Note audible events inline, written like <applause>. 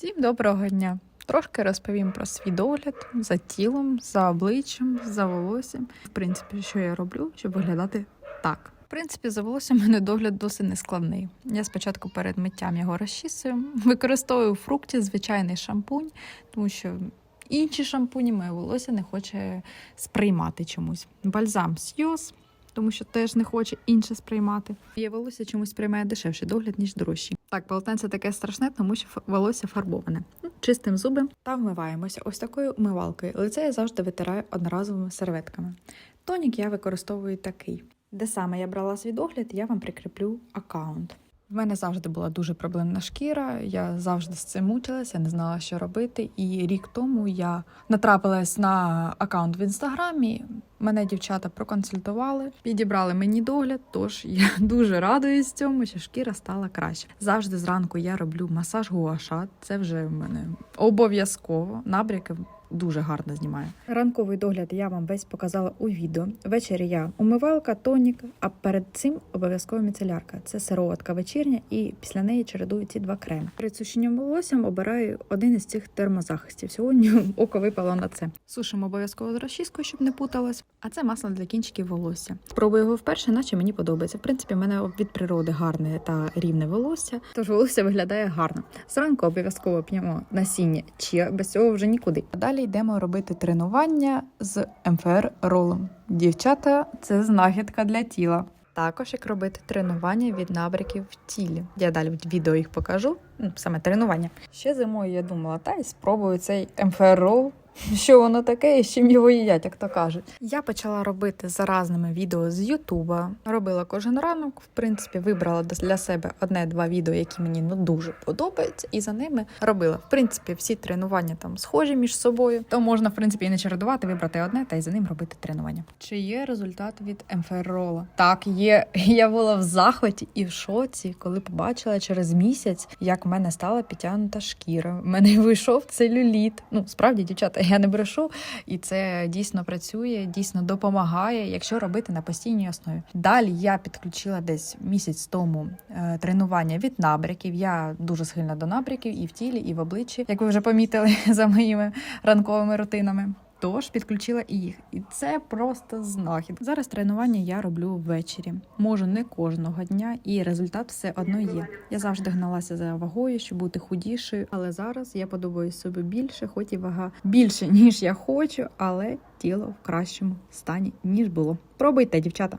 Всім доброго дня! Трошки розповім про свій догляд за тілом, за обличчям, за волоссям. В принципі, що я роблю, щоб виглядати так. В принципі, за волоссям мене догляд досить нескладний. Я спочатку перед миттям його розчісую, використовую фрукті звичайний шампунь, тому що інші шампуні моє волосся не хоче сприймати чомусь. Бальзам Сйоз, тому що теж не хоче інше сприймати. Моє волосся чомусь сприймає дешевший догляд, ніж дорожчий. Так, полотенце таке страшне, тому що ф- волосся фарбоване. Ну, Чистим зуби та вмиваємося ось такою умивалкою. Лице я завжди витираю одноразовими серветками. Тонік я використовую такий. Де саме я брала свій догляд, я вам прикріплю аккаунт. В мене завжди була дуже проблемна шкіра. Я завжди з цим мучилася, не знала, що робити. І рік тому я натрапилась на аккаунт в інстаграмі. Мене дівчата проконсультували, підібрали мені догляд. Тож я <laughs> дуже радуюсь цьому, що шкіра стала краще. Завжди зранку я роблю масаж гуаша. Це вже в мене обов'язково. Набряки дуже гарно знімає. Ранковий догляд я вам весь показала у відео. Ввечері я умивалка, тонік, а перед цим обов'язково міцелярка. Це сироватка вечірня, і після неї чередую ці два креми. Перед сушінням волоссям обираю один із цих термозахистів. Сьогодні <laughs> око випало на це. Сушимо обов'язково з розчіскою, щоб не путалось. А це масло для кінчиків волосся. Пробую його вперше, наче мені подобається. В принципі, в мене від природи гарне та рівне волосся, тож волосся виглядає гарно. Зранку обов'язково п'ємо насіння чия, без цього вже нікуди. Далі йдемо робити тренування з МФР ролом. Дівчата, це знахідка для тіла. Також як робити тренування від набриків в тілі. Я далі в відео їх покажу. Ну, саме тренування. Ще зимою я думала, та й спробую цей МФР рол. Що воно таке і з чим його їдять, як то кажуть. Я почала робити заразними відео з Ютуба. Робила кожен ранок. В принципі, вибрала для себе одне-два відео, які мені ну дуже подобаються, і за ними робила. В принципі, всі тренування там схожі між собою. То можна, в принципі, і не чередувати, вибрати одне та й за ним робити тренування. Чи є результат від МФР рола? Так, є. <laughs> Я була в захваті і в шоці, коли побачила через місяць, як в мене стала підтягнута шкіра. В мене <laughs> вийшов целюліт. Ну, справді, дівчата, я не брешу, і це дійсно працює, дійсно допомагає, якщо робити на постійній основі. Далі я підключила десь місяць тому е, тренування від набряків. Я дуже схильна до набряків і в тілі, і в обличчі, як ви вже помітили <laughs> за моїми ранковими рутинами. Тож підключила і їх, і це просто знахід. Зараз тренування я роблю ввечері. Можу не кожного дня, і результат все одно є. Я завжди гналася за вагою, щоб бути худішою, але зараз я подобаюсь собі більше, хоч і вага більше <laughs> ніж я хочу, але тіло в кращому стані ніж було. Пробуйте, дівчата.